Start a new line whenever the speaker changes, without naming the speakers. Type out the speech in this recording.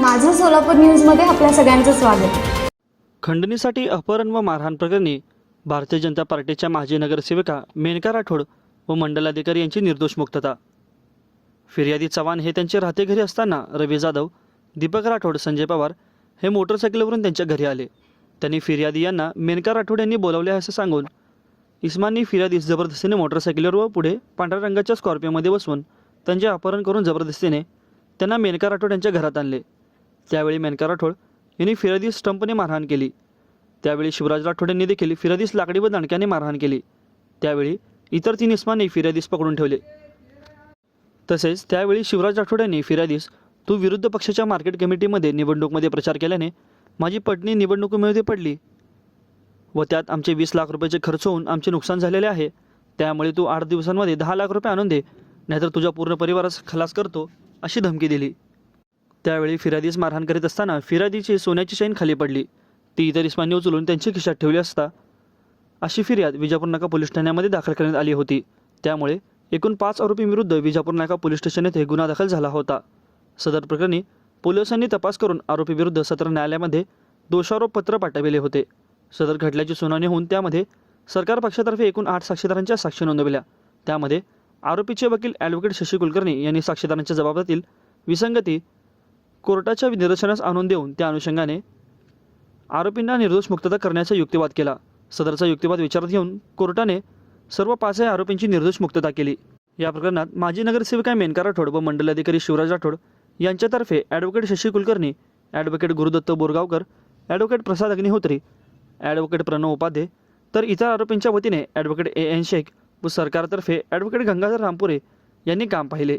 माझं सोलापूर न्यूजमध्ये आपल्या सगळ्यांचं स्वागत.
खंडणीसाठी अपहरण व मारहाण प्रकरणी भारतीय जनता पार्टीच्या माजी नगरसेविका मेनका राठोड व मंडलाधिकारी यांची निर्दोष मुक्तता. फिर्यादी चव्हाण हे त्यांचे राहते घरी असताना रवी जाधव दीपक राठोड संजय पवार हे मोटरसायकलवरून त्यांच्या घरी आले. त्यांनी फिर्यादी यांना मेनका राठोड यांनी बोलावले असं सांगून इस्माननी फिर्यादीस जबरदस्तीने मोटरसायकलवर व पुढे पांढऱ्या रंगाच्या स्कॉर्पिओमध्ये बसवून त्यांचे अपहरण करून जबरदस्तीने त्यांना मेनका राठोड यांच्या घरात आणले. त्यावेळी मेनका राठोड यांनी फिर्यादीस स्टंपने मारहाण केली. त्यावेळी शिवराज राठोड यांनी देखील फिरदीस लाकडी व दणक्याने मारहाण केली. त्यावेळी इतर तीन इस्मांनी फिर्यादीस पकडून ठेवले. तसेच त्यावेळी शिवराज राठोड यांनी फिर्यादीस तू विरुद्ध पक्षाच्या मार्केट कमिटीमध्ये निवडणूकमध्ये प्रचार केल्याने माझी पत्नी निवडणुकीमध्ये पडली व त्यात आमचे वीस लाख रुपयाचे खर्च होऊन आमचे नुकसान झालेले आहे. त्यामुळे तू आठ दिवसांमध्ये दहा लाख रुपये आणून दे नाहीतर तुझ्या पूर्ण परिवारास खलास करतो अशी धमकी दिली. त्यावेळी फिर्यादीस मारहाण करीत असताना फिर्यादीची सोन्याची चैन खाली पडली. ती इतर इस्मांनी उचलून त्यांची खिशात ठेवली असता. अशी फिर्याद विजापूर नाका पोलीस ठाण्यामध्ये दाखल करण्यात आली होती. त्यामुळे एकूण पाच आरोपींविरुद्ध विजापूर नाका पोलीस स्टेशन येथे गुन्हा दाखल झाला होता. सदर प्रकरणी पोलिसांनी तपास करून आरोपीविरुद्ध सत्र न्यायालयामध्ये दोषारोप पत्र पाठविले होते. सदर खटल्याची सुनावणी होऊन त्यामध्ये सरकार पक्षातर्फे एकूण आठ साक्षीदारांच्या साक्षी नोंदविल्या. त्यामध्ये आरोपीचे वकील ॲडव्होकेट शशी कुलकर्णी यांनी साक्षीदारांच्या जबाबातील विसंगती कोर्टाच्या निदर्शनास आणून देऊन त्या अनुषंगाने आरोपींना निर्दोष मुक्तता करण्याचा युक्तिवाद केला. सदरचा युक्तिवाद विचारात घेऊन कोर्टाने सर्व पाचही आरोपींची निर्दोष मुक्तता केली. या प्रकरणात माजी नगरसेविका मेनका राठोड व मंडलाधिकारी शिवराज राठोड यांच्यातर्फे advocate Shashi Kulkarni advocate Gurudatt Borgaonkar advocate Prasad Agnihotri advocate Pranav Upadhye तर इतर आरोपींच्या वतीने ॲडव्होकेट ए एन शेख व सरकारतर्फे ॲडव्होकेट गंगाधर रामपुरे यांनी काम पाहिले.